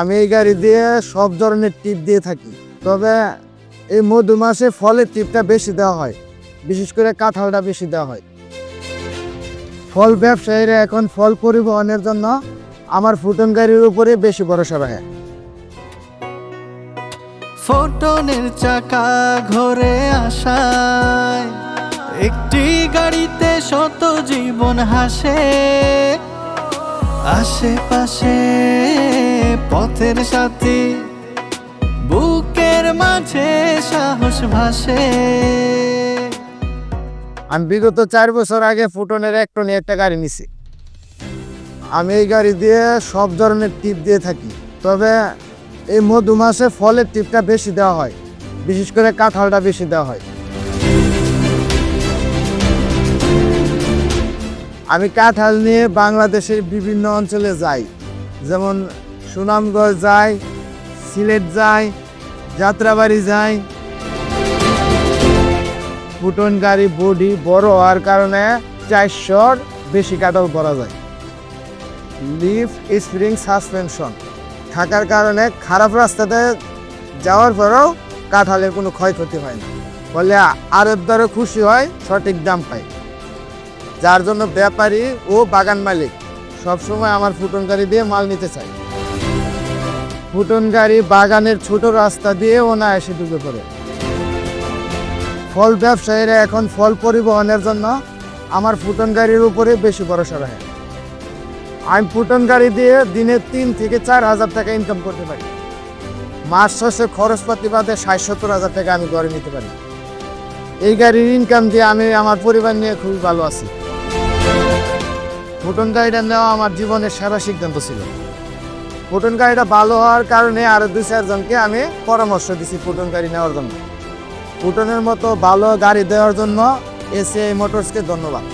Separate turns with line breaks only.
আমি এই গাড়ি দিয়ে সব ধরনের টিপ দিয়ে থাকি। তবে এই মধু মাসে ফলের টিপটা বেশি দেওয়া হয়। বিশেষ করে কাঁঠালটা বেশি দেওয়া হয়। ফল ব্যবসায়ীরা এখন ফল পরিবহনের জন্য আমার ফুটন গাড়ির উপরে বেশি ভরসা রাখে।
ফোটনের চাকা ঘরে আসায়, একটি গাড়িতে শত জীবন হাসে, আশেপাশে পথের সাথে, বুকের মাঝে সাহস ভাসে।
আমি বিগত চার বছর আগে ফুটনের এক টনে একটা গাড়ি নিছি। আমি এই গাড়ি দিয়ে সব ধরনের টিপ দিয়ে থাকি। তবে এই মধু মাসে ফলের টিপটা বেশি দেওয়া হয়। বিশেষ করে কাঁঠালটা বেশি দেওয়া হয়। আমি কাঁঠাল নিয়ে বাংলাদেশের বিভিন্ন অঞ্চলে যাই। যেমন সুনামগঞ্জ যাই সিলেট যাই যাত্রাবাড়ি যাই ফুটন গাড়ি, বডি বড় হওয়ার কারণে চারশোর বেশি কাটাল করা যায়। লিফ স্প্রিং, সাসপেনশন থাকার কারণে খারাপ রাস্তাতে যাওয়ার পরেও কাঁঠালের কোনো ক্ষয়ক্ষতি হয় না। ফলে আরের দ্বারা খুশি হয়, সঠিক দাম পায়। যার জন্য ব্যাপারী ও বাগান মালিক সবসময় আমার ফুটন গাড়ি দিয়ে মাল নিতে চায়। ফুটন গাড়ি বাগানের ছোট রাস্তা দিয়ে এসে ঢুকে পড়ে। ফল ব্যবসায়ীরা এখন ফল পরিবহনের জন্য আমার ফুটন গাড়ির উপরে বেশি ভরসা রাখে। আমি ফুটন গাড়ি দিয়ে দিনে তিন থেকে চার হাজার টাকা ইনকাম করতে পারি। মাস শেষে খরচপাতি বাদে ষাট সত্তর হাজার টাকা আমি গড়ে নিতে পারি। এই গাড়ির ইনকাম দিয়ে আমি আমার পরিবার নিয়ে খুবই ভালো আছি। ফুটন গাড়িটা নেওয়া আমার জীবনের সেরা সিদ্ধান্ত ছিল। ফুটন গাড়িটা ভালো হওয়ার কারণে আরও দুই চারজনকে আমি পরামর্শ দিছি ফুটনকারী নেওয়ার জন্য। ফুটনের মতো ভালো গাড়ি দেওয়ার জন্য এসিআই মোটরসকে ধন্যবাদ।